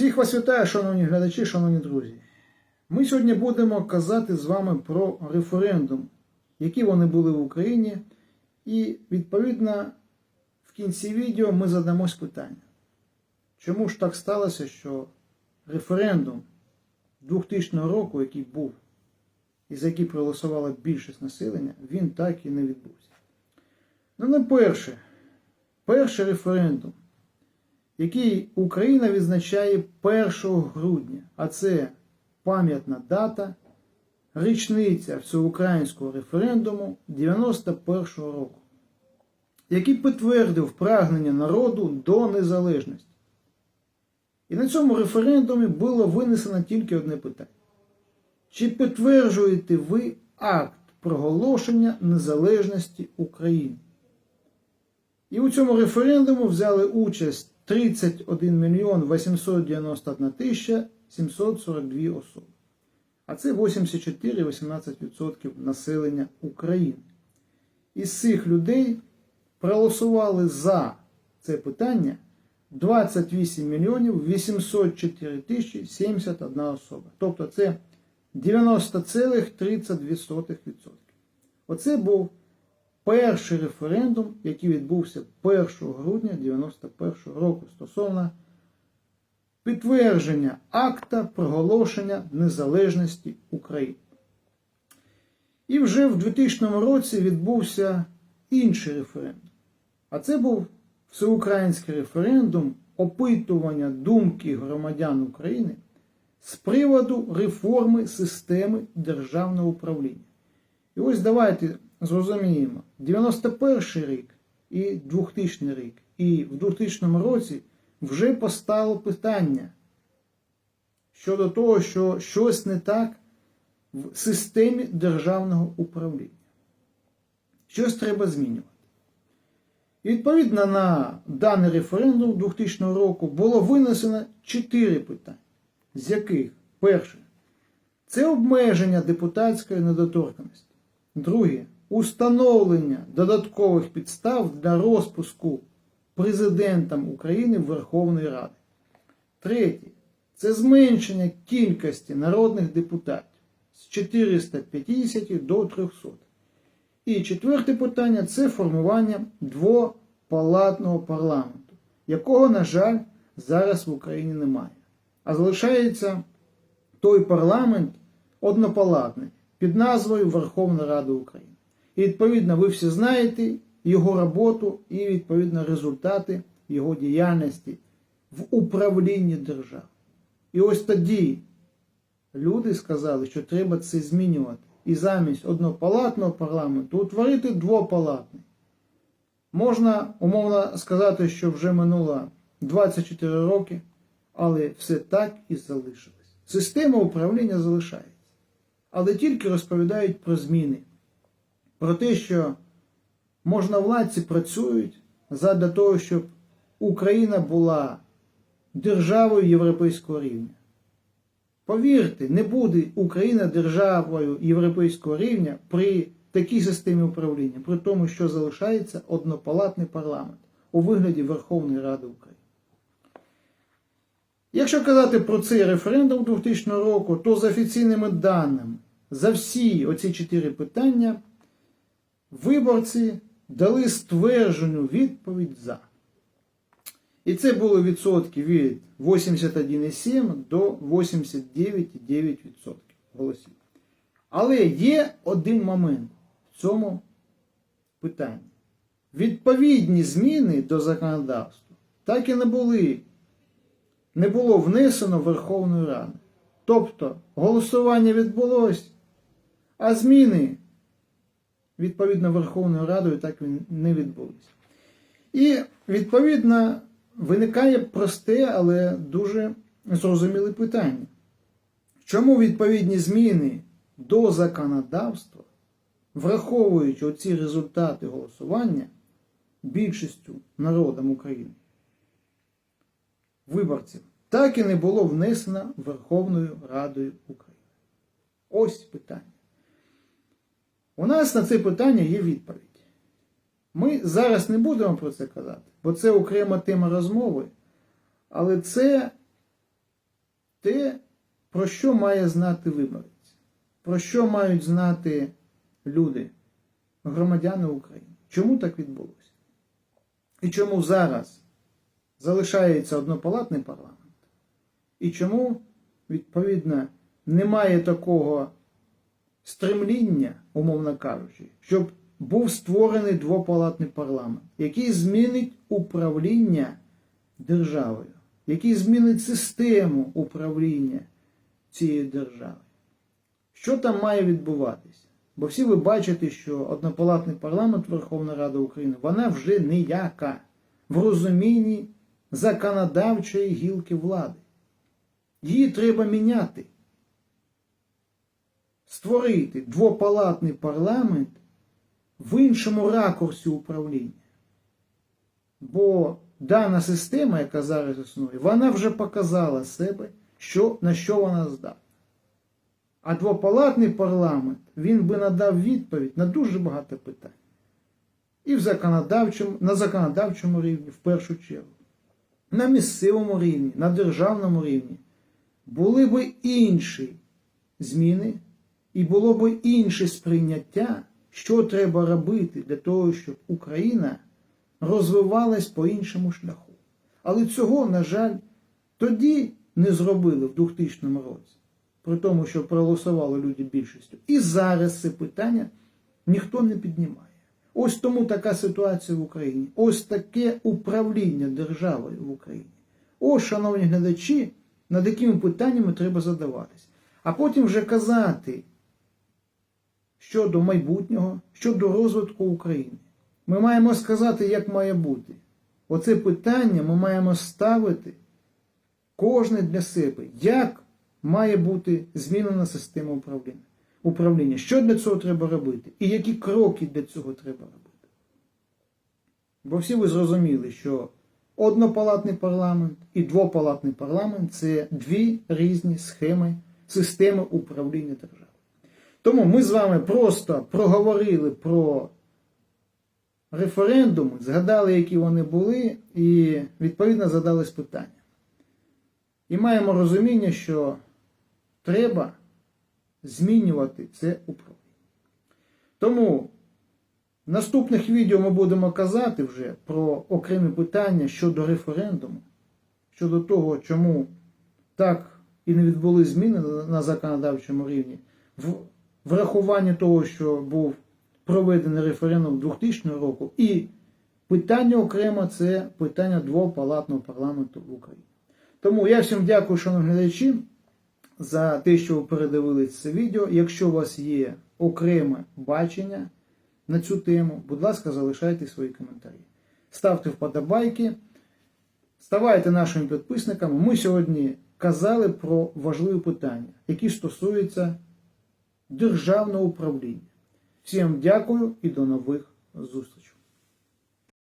Всіх вас вітаю, шановні глядачі, шановні друзі. Ми сьогодні будемо казати з вами про референдум, які вони були в Україні, і відповідно в кінці відео ми задамось питання. Чому ж так сталося, що референдум 2000 року, який був, і за який проголосувала більшість населення, він так і не відбувся. Ну, не перше. Перший референдум який Україна відзначає 1 грудня, а це пам'ятна дата, річниця всеукраїнського референдуму 91-го року, який підтвердив прагнення народу до незалежності. І на цьому референдумі було винесено тільки одне питання. Чи підтверджуєте ви акт проголошення незалежності України? І у цьому референдуму взяли участь 31 мільйон 891 тисяча 742 особи. А це 84,18% населення України. Із цих людей проголосували за це питання 28 мільйонів 804 тисячі 71 особа. Тобто це 90,32%. Оце був перший референдум, який відбувся 1 грудня 91 року стосовно підтвердження акта проголошення незалежності України. І вже в 2000 році відбувся інший референдум. А це був всеукраїнський референдум опитування думки громадян України з приводу реформи системи державного управління. І ось давайте зрозуміємо, 91 рік і 2000 рік, і в 2000 році вже постало питання щодо того, що щось не так в системі державного управління. Щось треба змінювати. І відповідно на даний референдум 2000 року було винесено 4 питання, з яких перше це обмеження депутатської недоторканості. Друге установлення додаткових підстав для розпуску президентом України Верховної Ради. Третє це зменшення кількості народних депутатів з 450 до 300. І четверте питання це формування двопалатного парламенту, якого, на жаль, зараз в Україні немає. А залишається той парламент однопалатний під назвою Верховна Рада України. І відповідно ви всі знаєте його роботу і відповідно результати його діяльності в управлінні державою. І ось тоді люди сказали, що треба це змінювати. І замість однопалатного парламенту утворити двопалатний. Можна умовно сказати, що вже минуло 24 роки, але все так і залишилось. Система управління залишається. Але тільки розповідають про зміни про те, що можновладці працюють задля того, щоб Україна була державою європейського рівня. Повірте, не буде Україна державою європейського рівня при такій системі управління, при тому, що залишається однопалатний парламент у вигляді Верховної Ради України. Якщо казати про цей референдум 2000 року, то з офіційними даними за всі оці чотири питання виборці дали стверджену відповідь за. І це було відсотки від 81,7 до 89,9% голосів. Але є один момент в цьому питанні. Відповідні зміни до законодавства так і не були. Не було внесено Верховною Радою. Тобто голосування відбулось, а зміни відповідно Верховною Радою так не відбулися. І, відповідно, виникає просте, але дуже зрозуміле питання. Чому відповідні зміни до законодавства, враховуючи оці результати голосування більшістю народом України, виборців, так і не було внесено Верховною Радою України? Ось питання. У нас на це питання є відповідь. Ми зараз не будемо про це казати, бо це окрема тема розмови. Але це те, про що має знати виборець, про що мають знати люди, громадяни України. Чому так відбулося? І чому зараз залишається однопалатний парламент? І чому, відповідно, немає такого стремління, умовно кажучи, щоб був створений двопалатний парламент, який змінить управління державою, який змінить систему управління цією державою. Що там має відбуватися? Бо всі ви бачите, що однопалатний парламент Верховна Рада України, вона вже ніяка в розумінні законодавчої гілки влади. Її треба міняти. Створити двопалатний парламент в іншому ракурсі управління. Бо дана система, яка зараз існує, вона вже показала себе, що, на що вона здатна. А двопалатний парламент він би надав відповідь на дуже багато питань. І в законодавчому, на законодавчому рівні, в першу чергу, на місцевому рівні, на державному рівні були б інші зміни, і було б інше сприйняття, що треба робити для того, щоб Україна розвивалась по іншому шляху. Але цього, на жаль, тоді не зробили в 2000 році, при тому, що проголосували люди більшістю. І зараз це питання ніхто не піднімає. Ось тому така ситуація в Україні. Ось таке управління державою в Україні. Ось, шановні глядачі, над якими питаннями треба задаватись. А потім вже казати щодо майбутнього, щодо розвитку України. Ми маємо сказати, як має бути. Оце питання ми маємо ставити кожне для себе, як має бути змінена система управління. Управління. Що для цього треба робити? І які кроки для цього треба робити? Бо всі ви зрозуміли, що однопалатний парламент і двопалатний парламент це дві різні схеми системи управління державою. Тому ми з вами просто проговорили про референдуми, згадали, які вони були, і відповідно задались питання. І маємо розуміння, що треба змінювати це управління. Тому в наступних відео ми будемо казати вже про окремі питання щодо референдуму, щодо того, чому так і не відбули зміни на законодавчому рівні, в врахуванні того, що був проведений референдум 2000 року, і питання окремо це питання двопалатного парламенту в Україні. Тому я всім дякую, шановні глядачі, за те, що ви передивились це відео. Якщо у вас є окреме бачення на цю тему, будь ласка, залишайте свої коментарі. Ставте вподобайки, ставайте нашими підписниками. Ми сьогодні казали про важливі питання, які стосуються державного управління. Всім дякую і до нових зустрічей.